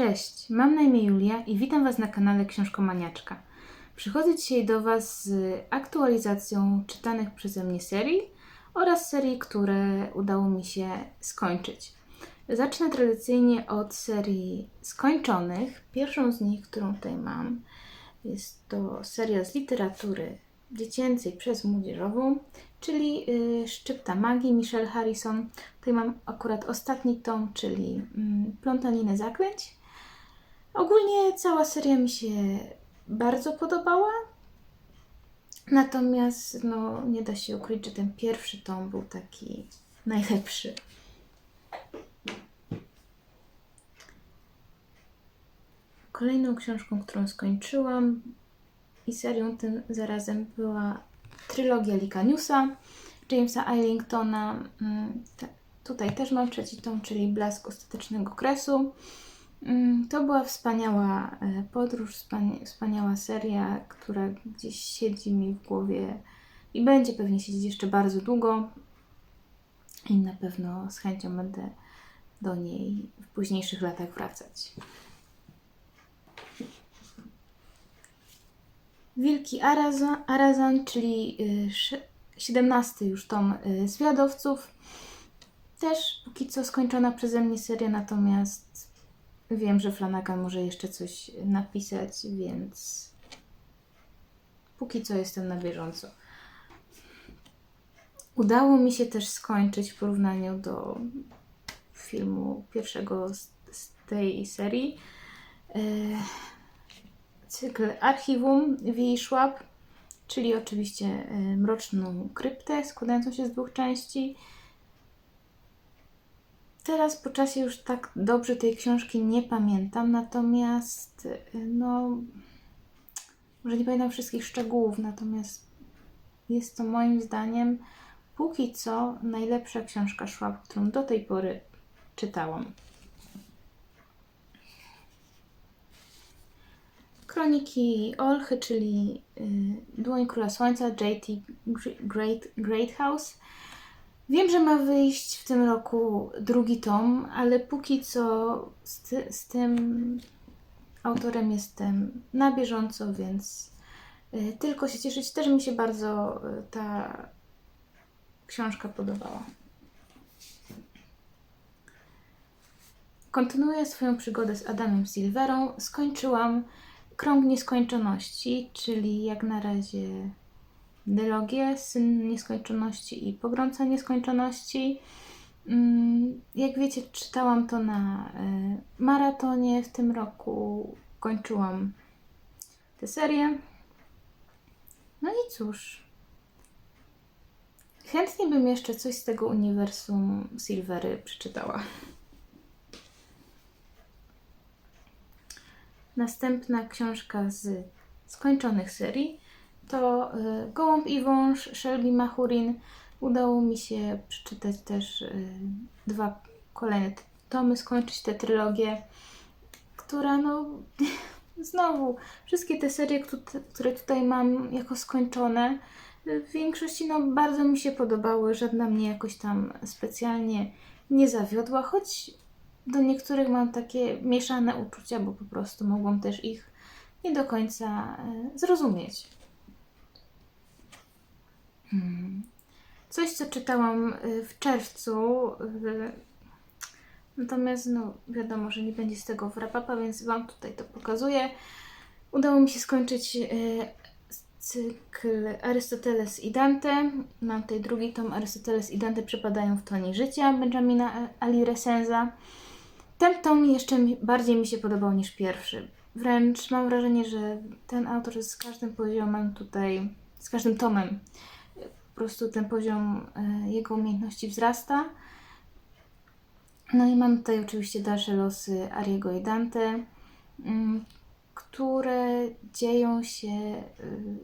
Cześć, mam na imię Julia i witam Was na kanale Książkomaniaczka. Przychodzę dzisiaj do Was z aktualizacją czytanych przeze mnie serii oraz serii, które udało mi się skończyć. Zacznę tradycyjnie od serii skończonych. Pierwszą z nich, którą tutaj mam, jest to seria z literatury dziecięcej przez młodzieżową, czyli y, Szczypta Magii Michelle Harrison. Tutaj mam akurat ostatni tom, czyli mm, Plątaninę Zaklęć. Ogólnie cała seria mi się bardzo podobała. Natomiast no, nie da się ukryć, że ten pierwszy tom był taki najlepszy. Kolejną książką, którą skończyłam i serią tym zarazem była trylogia Likaniusa Jamesa Eilingtona. Mm, Tutaj też mam trzeci tom, czyli Blask Ostatecznego Kresu. Mm, To była wspaniała e, podróż, wspania- wspaniała seria, która gdzieś siedzi mi w głowie i będzie pewnie siedzieć jeszcze bardzo długo. I na pewno z chęcią będę do niej w późniejszych latach wracać. Wielki Arazan, czyli y, sze- 17 już tom y, Zwiadowców. Też póki co skończona przeze mnie seria, natomiast wiem, że Flanagan może jeszcze coś napisać, więc póki co jestem na bieżąco. Udało mi się też skończyć w porównaniu do filmu pierwszego z, z tej serii. E, cykl Archiwum Schwab, czyli oczywiście e, Mroczną Kryptę, składającą się z dwóch części. Teraz po czasie już tak dobrze tej książki nie pamiętam, natomiast e, no może nie pamiętam wszystkich szczegółów, natomiast jest to moim zdaniem póki co najlepsza książka Schwab, którą do tej pory czytałam. Kroniki Olchy, czyli y, Dłoń Króla Słońca, J.T. Gr- Great, Great House. Wiem, że ma wyjść w tym roku drugi tom, ale póki co z, ty, z tym autorem jestem na bieżąco, więc y, tylko się cieszyć. Też mi się bardzo y, ta książka podobała. Kontynuuję swoją przygodę z Adamem Silverą. Skończyłam Krąg Nieskończoności, czyli jak na razie Dylogię, Syn Nieskończoności i Pogromca Nieskończoności. Mm, Jak wiecie, czytałam to na e, maratonie w tym roku. Kończyłam tę serię. No i cóż. Chętnie bym jeszcze coś z tego uniwersum Silvery przeczytała. Następna książka z skończonych serii to y, Gołąb i wąż Shelby Mahurin. Udało mi się przeczytać też y, dwa kolejne tomy, skończyć tę trylogię, która no znowu wszystkie te serie, któ- które tutaj mam jako skończone, y, w większości no bardzo mi się podobały, żadna mnie jakoś tam specjalnie nie zawiodła, choć do niektórych mam takie mieszane uczucia, bo po prostu mogłam też ich nie do końca zrozumieć. Hmm. Coś, co czytałam e, w czerwcu, e, natomiast no wiadomo, że nie będzie z tego wrapapa, więc Wam tutaj to pokazuję. Udało mi się skończyć e, cykl Arystoteles i Dante. Mam tutaj drugi tom Arystoteles i Dante przepadają w tonie życia Benjamina Ali Resenza. Ten tom jeszcze bardziej mi się podobał niż pierwszy. Wręcz mam wrażenie, że ten autor z każdym poziomem tutaj, z każdym tomem, prostu ten poziom e, jego umiejętności wzrasta. No i mam tutaj oczywiście dalsze losy Ariego i Dante, mm, które dzieją się y,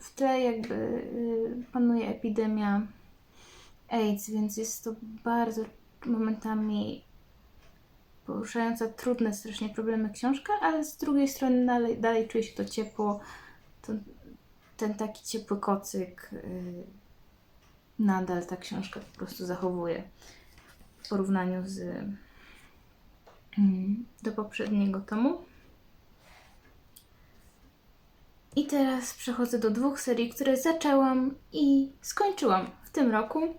w tle jakby y, panuje epidemia AIDS, więc jest to bardzo momentami poruszająca trudne strasznie problemy książka, ale z drugiej strony dalej, dalej się to ciepło, to, ten taki ciepły kocyk yy, nadal ta książka po prostu zachowuje w porównaniu z mm, do poprzedniego tomu. I teraz przechodzę do dwóch serii, które zaczęłam i skończyłam w tym roku.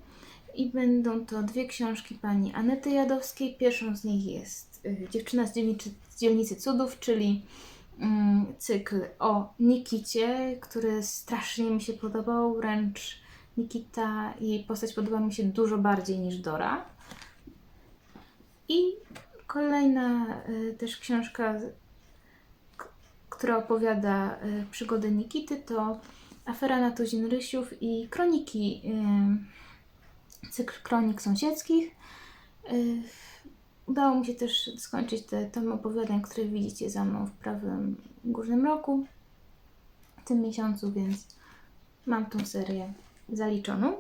I będą to dwie książki pani Anety Jadowskiej. Pierwszą z nich jest y, Dziewczyna z dzielnicy, z dzielnicy Cudów, czyli cykl o Nikicie, który strasznie mi się podobał. Wręcz Nikita, jej postać podoba mi się dużo bardziej niż Dora. I kolejna y, też książka która opowiada y, przygody Nikity, to Afera na tuzin Rysiów i kroniki, y, cykl kronik sąsiedzkich. Udało mi się też skończyć te tomy opowiadań, które widzicie za mną w prawym górnym roku w tym miesiącu, więc mam tą serię zaliczoną.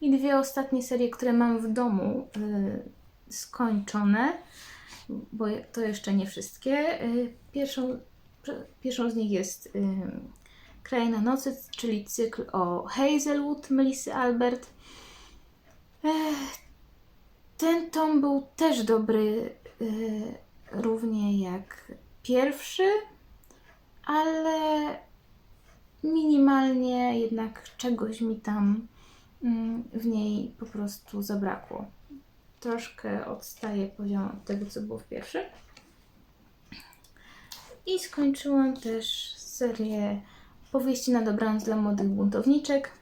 I dwie ostatnie serie, które mam w domu y, skończone bo to jeszcze nie wszystkie. Y, Pierwszą, pierwszą z nich jest y, Kraina Nocy, czyli cykl o Hazelwood Melissy Albert. Ech, Ten tom był też dobry, y, równie jak pierwszy, ale minimalnie jednak czegoś mi tam mm, w niej po prostu zabrakło troszkę odstaje poziom od tego, co było w pierwszym. I skończyłam też serię powieści na dobranoc dla młodych buntowniczek.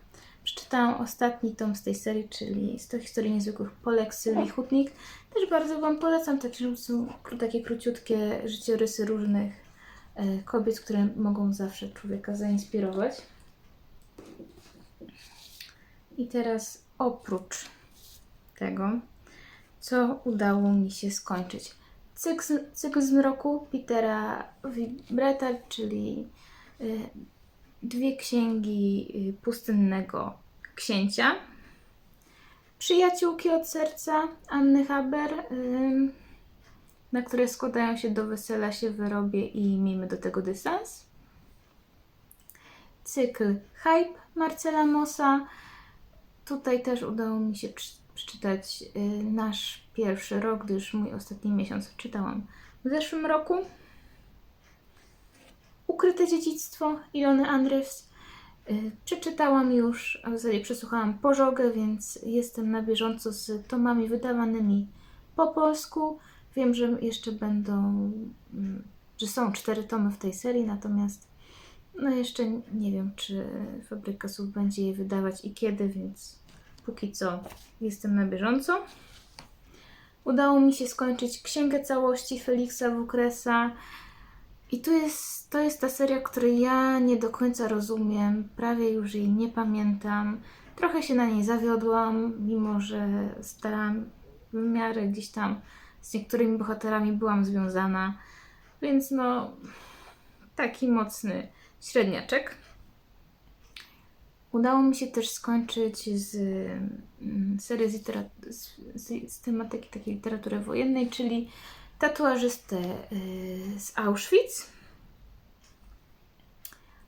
Przeczytałam ostatni tom z tej serii, czyli 100 historii niezwykłych Polek Sylwii Hutnik. Też bardzo Wam polecam. Książki są takie króciutkie życiorysy różnych e, kobiet, które mogą zawsze człowieka zainspirować. I teraz oprócz tego co udało mi się skończyć. Cykl, cykl zmroku Petera Vibreta, czyli y, dwie księgi y, pustynnego księcia. Przyjaciółki od serca Anny Haber, y, na które składają się do wesela się wyrobię i miejmy do tego dystans. Cykl Hype Marcela Mossa. Tutaj też udało mi się prze- przeczytać y, nasz pierwszy rok, gdyż mój ostatni miesiąc czytałam w zeszłym roku. Ukryte dziedzictwo Ilony Andrews. Y, Przeczytałam już, a w zasadzie przesłuchałam pożogę, więc jestem na bieżąco z tomami wydawanymi po polsku. Wiem, że jeszcze będą, mm, że są cztery tomy w tej serii, natomiast no jeszcze nie wiem, czy Fabryka Słów będzie je wydawać i kiedy, więc póki co jestem na bieżąco. Udało mi się skończyć Księgę Całości Feliksa Wukresa. I tu jest, to jest ta seria, której ja nie do końca rozumiem, prawie już jej nie pamiętam. Trochę się na niej zawiodłam, mimo że starałam w miarę gdzieś tam z niektórymi bohaterami byłam związana. Więc no, taki mocny średniaczek. Udało mi się też skończyć z mm, litera- z, z, z tematyki takiej literatury wojennej, czyli tatuażystę y, z Auschwitz.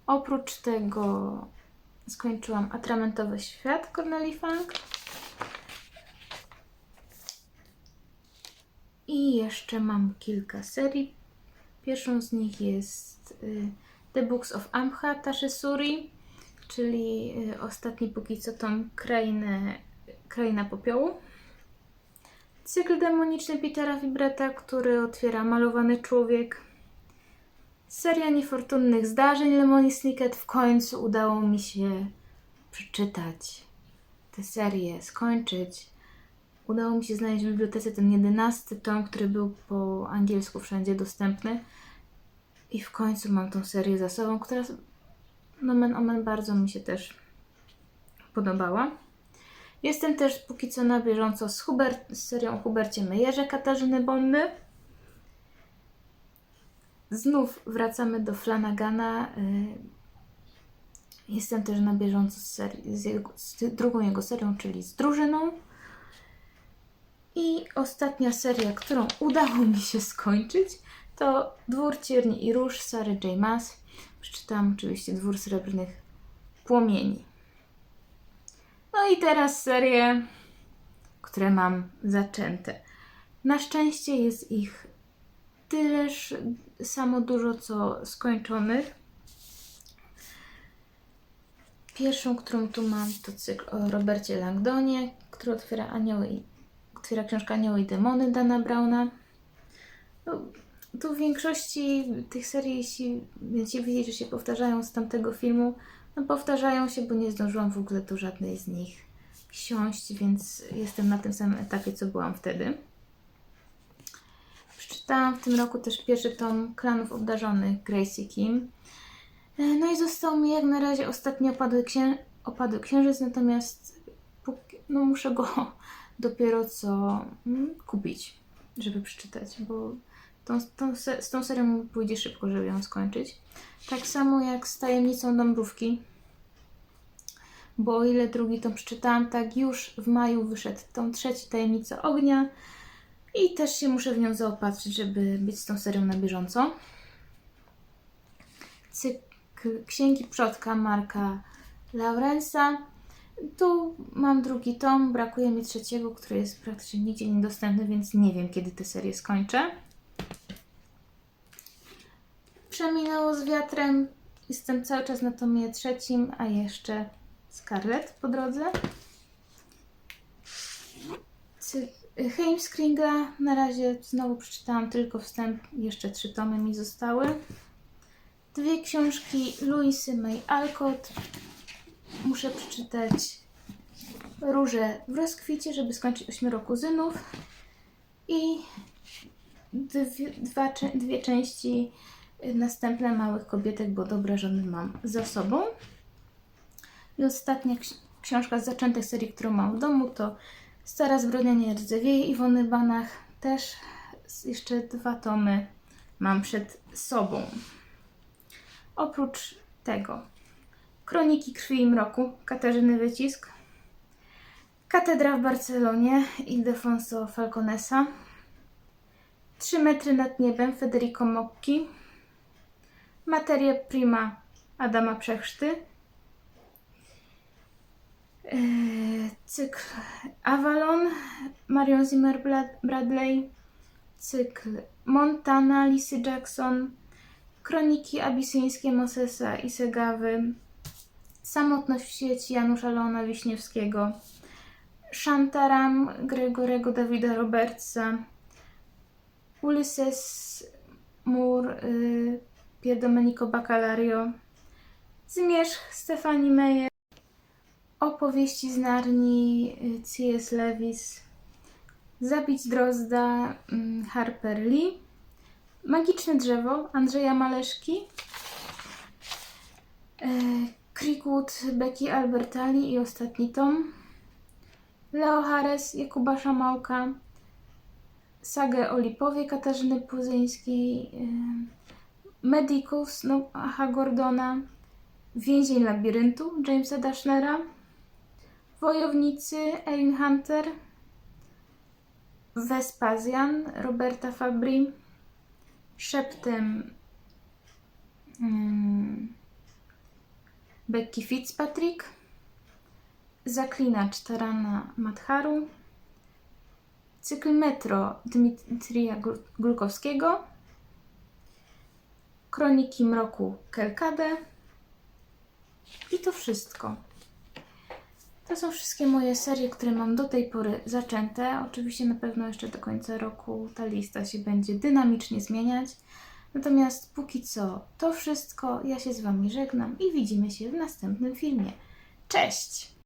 Oprócz tego skończyłam Atramentowy Świat Corneli Funk. I jeszcze mam kilka serii. Pierwszą z nich jest y, The Books of Amha Taszy Suri, czyli y, ostatni póki co tom Krainy, Kraina Popiołu. Cykl demoniczny Petera Vibreta, który otwiera Malowany Człowiek. Seria niefortunnych zdarzeń Lemony Snicket. W końcu udało mi się przeczytać tę serię, skończyć. Udało mi się znaleźć w bibliotece ten jedenasty tom, który był po angielsku wszędzie dostępny. I w końcu mam tą serię za sobą, która nomen omen bardzo mi się też podobała. Jestem też póki co na bieżąco z, z serią Hubercie Mejerze Katarzyny Bonny. Znów wracamy do Flanagana. y, Jestem też na bieżąco z, serii, z, jego, z drugą jego serią, czyli z drużyną. I ostatnia seria, którą udało mi się skończyć, to Dwór Cierni i Róż Sary J. Maas. Przeczytałam oczywiście Dwór Srebrnych Płomieni. No i teraz serie, które mam zaczęte. Na szczęście jest ich tyleż samo dużo co skończonych. Pierwszą, którą tu mam, to cykl o Robercie Langdonie, który otwiera, anioły otwiera książka Anioły i Demony Dana Browna. No, tu w większości tych serii, jeśli będziecie wiedzieć, że się powtarzają z tamtego filmu, no powtarzają się, bo nie zdążyłam w ogóle do żadnej z nich siąść, więc jestem na tym samym etapie, co byłam wtedy. Przeczytałam w tym roku też pierwszy tom Klanów Obdarzonych Gracie Kim. E, No i został mi jak na razie ostatni opadły, księ... opadły księżyc, natomiast no muszę go dopiero co mm, kupić, żeby przeczytać, bo tą, tą, z tą serią pójdzie szybko, żeby ją skończyć. Tak samo jak z Tajemnicą Dąbrówki, bo o ile drugi tom przeczytałam, tak już w maju wyszedł tom trzeci Tajemnica Ognia i też się muszę w nią zaopatrzyć, żeby być z tą serią na bieżąco. Cykl Księgi Przodka Marka Laurensa. Tu mam drugi tom, brakuje mi trzeciego, który jest praktycznie nigdzie niedostępny, więc nie wiem, kiedy tę serię skończę. Przeminęło z wiatrem. Jestem cały czas na tomie trzecim, a jeszcze Scarlet po drodze. Heimskringla na razie znowu przeczytałam tylko wstęp, jeszcze trzy tomy mi zostały. Dwie książki Louisy May Alcott. Muszę przeczytać Róże w rozkwicie, żeby skończyć ośmioro kuzynów. I dwie, dwa, dwie części następne Małych Kobietek, bo dobre żony mam za sobą. I ostatnia ksi- książka z zaczętej serii, którą mam w domu, to Stara zbrodnia nie rdzewieje Iwony Banach. Też jeszcze dwa tomy mam przed sobą. Oprócz tego Kroniki Krwi i Mroku Katarzyny Wycisk, Katedra w Barcelonie Ildefonso Falconesa, Trzy metry nad niebem Federico Mocchi, Materia Prima Adama Przechrzty, Eee, cykl Avalon Marion Zimmer Bradley, cykl Montana Lisy Jackson, Kroniki abisyńskie Mosesa i Segawy, Samotność w sieci Janusza Leona Wiśniewskiego, Shantaram Gregorego Davida Robertsa, Ulysses Mur y, Pier Domenico Bacalario, Zmierzch Stefani Meyer, Opowieści z Narni C.S. Lewis, Zabić Drozda mm, Harper Lee, Magiczne drzewo Andrzeja Maleszki, e, Creekwood Becky Albertali i ostatni tom, Leo Harris Jakuba Szamałka, Sagę o Lipowie Katarzyny Puzyńskiej, e, Medicus Noaha Gordona, Więzień Labiryntu Jamesa Dashnera, Wojownicy Erin Hunter, Vespazjan Roberta Fabri, Szeptem mm, Becky Fitzpatrick, Zaklinacz Tarana Madharu, Cykl Metro Dmitrija Gulkowskiego, Kroniki Mroku Kelkade i to wszystko. To są wszystkie moje serie, które mam do tej pory zaczęte. Oczywiście na pewno jeszcze do końca roku ta lista się będzie dynamicznie zmieniać. Natomiast póki co to wszystko. Ja się z Wami żegnam i widzimy się w następnym filmie. Cześć!